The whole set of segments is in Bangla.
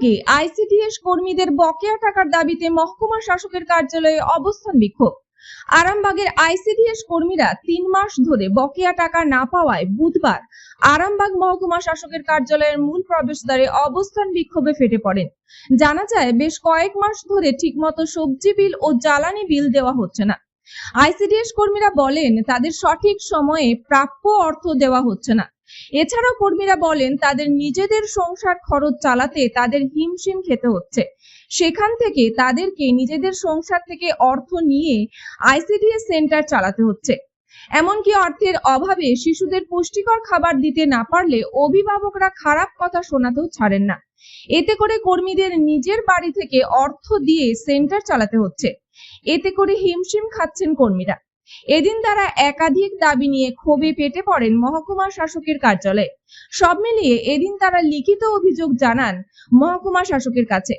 আরামবাগে আইসিডিএস কর্মীদের বকেয়া টাকার দাবিতে মহকুমা শাসকের কার্যালয়ে অবস্থান বিক্ষোভ। আরামবাগের আইসিডিএস কর্মীরা তিন মাস ধরে বকেয়া টাকা না পাওয়ায় বুধবার আরামবাগ মহকুমা শাসকের কার্যালয়ের মূল প্রবেশদ্বারে অবস্থান বিক্ষোভে ফেটে পড়েন। জানা যায়, বেশ কয়েক মাস ধরে ঠিকমতো সবজি বিল ও জ্বালানি বিল দেওয়া হচ্ছে না। আইসিডিএস কর্মীরা বলেন, তাদের সঠিক সময়ে প্রাপ্য অর্থ দেওয়া হচ্ছে না। এছাড়াও কর্মীরা বলেন, তাদের নিজেদের সংসার খরচ চালাতে তাদের হিমশিম খেতে হচ্ছে। সেখান থেকে তাদেরকে নিজেদের সংসার থেকে অর্থ নিয়ে আইসিডিএস সেন্টার চালাতে হচ্ছে। এমনকি অর্থের অভাবে শিশুদের পুষ্টিকর খাবার দিতে না পারলে অভিভাবকরা খারাপ কথা শোনাতেও ছাড়েন না। এতে করে কর্মীদের নিজের বাড়ি থেকে অর্থ দিয়ে সেন্টার চালাতে হচ্ছে। এতে করে হিমশিম খাচ্ছেন কর্মীরা। এদিন তারা একাধিক দাবি নিয়ে ক্ষোভে পেটে পড়েন মহকুমা শাসকের কার্যালয়ে। সব মিলিয়ে এদিন তারা লিখিত অভিযোগ জানান মহকুমা শাসকের কাছে।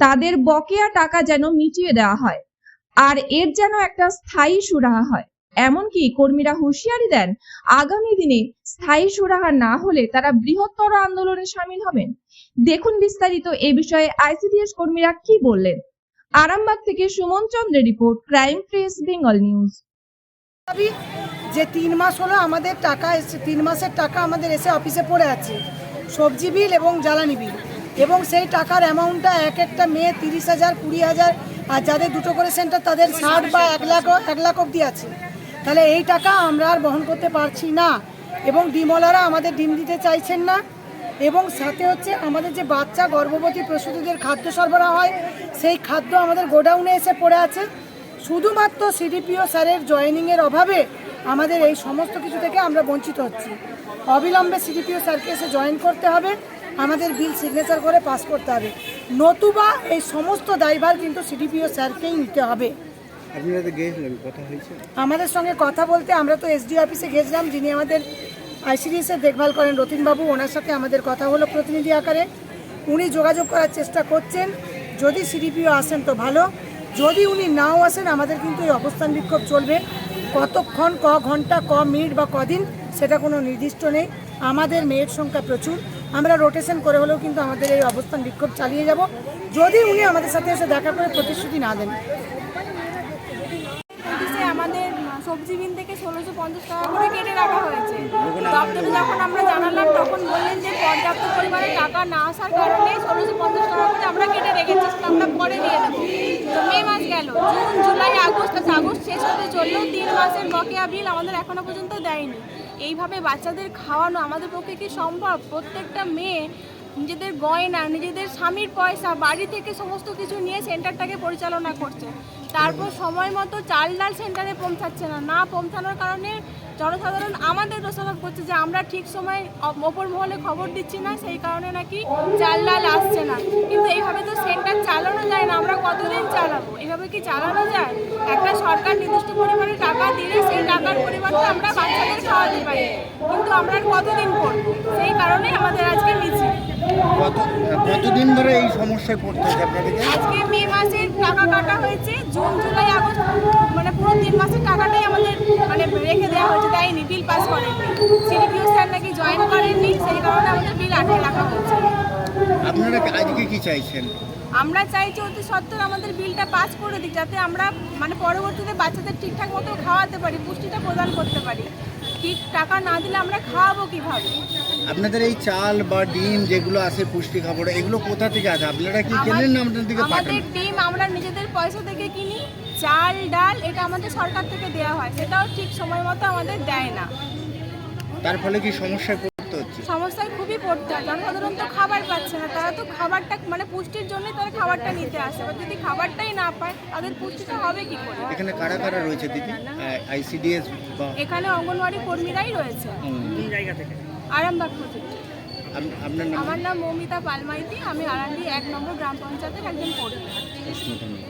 তাদের বকেয়া টাকা যেন মিটিয়ে দেওয়া হয়, আর এর যেন একটা স্থায়ী সুরাহা হয়। এমনকি কর্মীরা হুঁশিয়ারি দেন, আগামী দিনে স্থায়ী সুরাহা না হলে তারা বৃহত্তর আন্দোলনে সামিল হবেন। দেখুন বিস্তারিত এ বিষয়ে আইসিডিএস কর্মীরা কি বললেন। আরামবাগ থেকে সুমন চন্দ্রের report, crime press Bengal news. যে তিন মাস হলো আমাদের টাকা এসে তিন মাসের টাকা আমাদের এসে অফিসে পড়ে আছে। সবজি বিল এবং জ্বালানি বিল। এবং সেই টাকার অ্যামাউন্টটা এক একটা মেয়ে তিরিশ হাজার, কুড়ি হাজার, আর যাদের দুটো করে সেন্টার তাদের ষাট বা এক লাখ এক লাখ অবধি আছে। তাহলে এই টাকা আমরা আর বহন করতে পারছি না। এবং ডিমওয়ালারা আমাদের ডিম দিতে চাইছেন না। এবং সাথে হচ্ছে আমাদের যে বাচ্চা গর্ভবতী প্রসূতিদের খাদ্য সরবরাহ হয় সেই খাদ্য আমাদের গোডাউনে এসে পড়ে আছে। শুধুমাত্র সিডিপিও স্যারের জয়েনিংয়ের অভাবে আমাদের এই সমস্ত কিছু থেকে আমরা বঞ্চিত হচ্ছি। অবিলম্বে সিডিপিও স্যারকে এসে জয়েন করতে হবে। আমাদের বিল সিগনেচার করে পাস করতে হবে। নতুবা এই সমস্ত দায়ভার কিন্তু সিডিপিও স্যারকেই নিতে হবে। আমাদের সঙ্গে কথা বলতে আমরা তো এসডি অফিসে গেছিলাম যিনি আমাদের আইসিডিএসের দেখভাল করেন। রতিনবাবু ওনার সাথে আমাদের কথা হলো প্রতিনিধি আকারে। উনি যোগাযোগ করার চেষ্টা করছেন। যদি সিডিপিও আসেন তো ভালো। যদি উনি নাও আসেন, আমাদের কিন্তু এই অবস্থান বিক্ষোভ চলবে। কতক্ষণ, ক ঘণ্টা, ক মিনিট বা কদিন, সেটা কোনো নির্দিষ্ট নেই। আমাদের মেয়ের সংখ্যা প্রচুর। আমরা রোটেশন করে হলেও কিন্তু আমাদের এই অবস্থান বিক্ষোভ চালিয়ে যাব। যদি উনি আমাদের সাথে এসে দেখা করে প্রতিশ্রুতি না দেন। আমাদের সবজি বিন থেকে ষোলোশো পঞ্চাশ টাকা করে কেটে রাখা হয়েছে। দপ্তরে যখন আমরা জানালাম, তখন বললেন যে পর্যাপ্ত পরিমাণে টাকা না আসার কারণে ষোলোশো পঞ্চাশ টাকা করে আমরা কেটে রেখেছি আমরা পরে দিয়ে দেবো। তো মে মাস গেল, জুন, জুলাই, আগস্ট আগস্ট শেষ হতে চললেও তিন মাসের বকেয়া বিল আমাদের এখনও পর্যন্ত দেয়নি। এইভাবে বাচ্চাদের খাওয়ানো আমাদের পক্ষে কি সম্ভব? প্রত্যেকটা মেয়ে নিজেদের গয়না, নিজেদের স্বামীর পয়সা, বাড়ি থেকে সমস্ত কিছু নিয়ে সেন্টারটাকে পরিচালনা করছে। তারপর সময় মতো চাল ডাল সেন্টারে পৌঁছাচ্ছে না। না পৌঁছানোর কারণে জনসাধারণ আমাদের দোষারোপ করছে যে আমরা ঠিক সময় অপর মহলে খবর দিচ্ছি না, সেই কারণে নাকি চাল ডাল আসছে না। কিন্তু এইভাবে তো সেন্টার চালানো যায় না আমরা কতদিন চালাবো? এভাবে কি চালানো যায়? একটা সরকার নির্দিষ্ট পরিমাণে টাকা দিলে সেই টাকার পরিমাণটা আমরা বাচ্চাদের খাওয়াতে পারি। কিন্তু আমরা কতদিন করব? সেই কারণে আমাদের আজকে মিছিল। কতদিন ধরে এই সমস্যায় পড়তে হচ্ছে আপনাদেরকে? আজকে মে মাসের টাকা কাটা হয়েছে জুন জুলাই আগস্ট মানে পুরো তিন মাসের টাকাটাই আমাদের মানে রেখে দেওয়া হয়েছে দেয়নি বিল পাস করেননি সিডিপিও স্যার নাকি জয়েন করেননি সেই কারণে আমাদের বিল আটকে রাখা হয়েছে আপনারা আজকে কি চাইছেন? আমরা চাইছি অতি সত্তর আমাদের বিলটা পাস করে দিক যাতে আমরা মানে পরবর্তীতে বাচ্চাদের ঠিকঠাক মতো খাওয়াতে পারি পুষ্টিটা প্রদান করতে পারি। ঠিক টাকা না দিলে আমরা খাওয়াবো কীভাবে? আপনাদের এই চাল বা ডিম যেগুলো আছে পুষ্টি খাবার এগুলো কোথা থেকে আছে আপনারা কি কেনেন না আপনাদের দিকে আমাদের ডিম আমরা নিজেদের পয়সা থেকে কিনি চাল ডাল এটা আমাদের সরকার থেকে দেওয়া হয় সেটাও ঠিক সময় মতো আমাদের দেয় না। তার ফলে কি সমস্যায় পড়তে হচ্ছে? সমস্যায় খুবই পড়তে হয়। জনসাধারণ তো খাবার পাচ্ছে না। তারা তো খাবারটা মানে পুষ্টির জন্যই তারা খাবারটা নিতে আসে। এবার যদি খাবারটাই না পায় তাদের পুষ্টিটা হবে কি করে? এখানে কারা কারা রয়েছে দিদি? আইসিডিএস এখানে অঙ্গনওয়াড়ি কর্মীরাই রয়েছে। আরামবাগ প্রজেক্ট আপ- আপনার নাম? আমার নাম মৌমিতা পালমাইতি। আমি আরান্ডি এক নম্বর গ্রাম পঞ্চায়েতের একজন কর্মী।